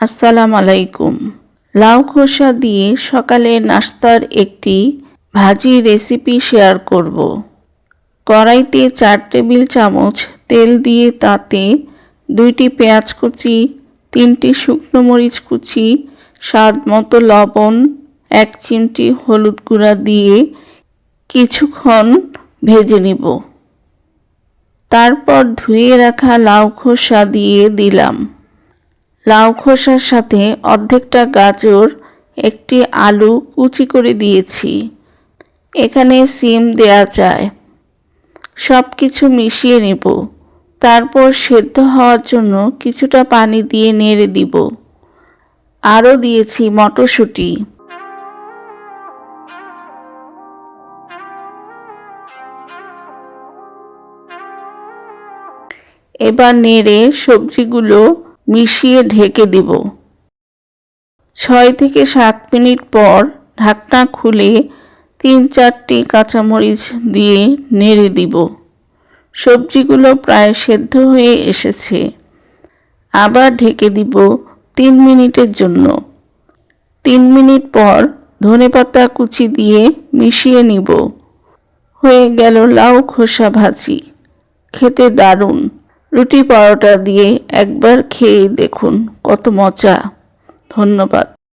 আসসালাম আলাইকুম। লাউ খোসা দিয়ে সকালে নাস্তার একটি ভাজি রেসিপি শেয়ার করব। কড়াইতে চার টেবিল চামচ তেল দিয়ে তাতে দুইটি পেঁয়াজ কুচি, তিনটি শুকনো মরিচ কুচি, স্বাদ মতো লবণ, এক চিমটি হলুদ গুঁড়া দিয়ে কিছুক্ষণ ভেজে নিব। তারপর ধুয়ে রাখা লাউ খোসা দিয়ে দিলাম। লাউ খোসার সাথে অর্ধেকটা গাজর, একটি আলু কুচি করে দিয়েছি। এখানে সিম দেয়া যায়। সব কিছু মিশিয়ে নেব। তারপর সেদ্ধ হওয়ার জন্য কিছুটা পানি দিয়ে নেড়ে দিব। আরও দিয়েছি মটরশুঁটি। এবার নেড়ে সবজিগুলো মিশিয়ে ঢেকে দিব। ছয় থেকে সাত মিনিট পর ঢাকনা খুলে তিন চারটি কাঁচামরিচ দিয়ে নেড়ে দিব। সবজিগুলো প্রায় সেদ্ধ হয়ে এসেছে। আবার ঢেকে দিব তিন মিনিটের জন্য। তিন মিনিট পর ধনেপাতা কুচি দিয়ে মিশিয়ে নিব। হয়ে গেল লাউ খোসা ভাজি। খেতে দারুণ। রুটি পরোটা দিয়ে একবার খেয়ে দেখুন কত মজা। ধন্যবাদ।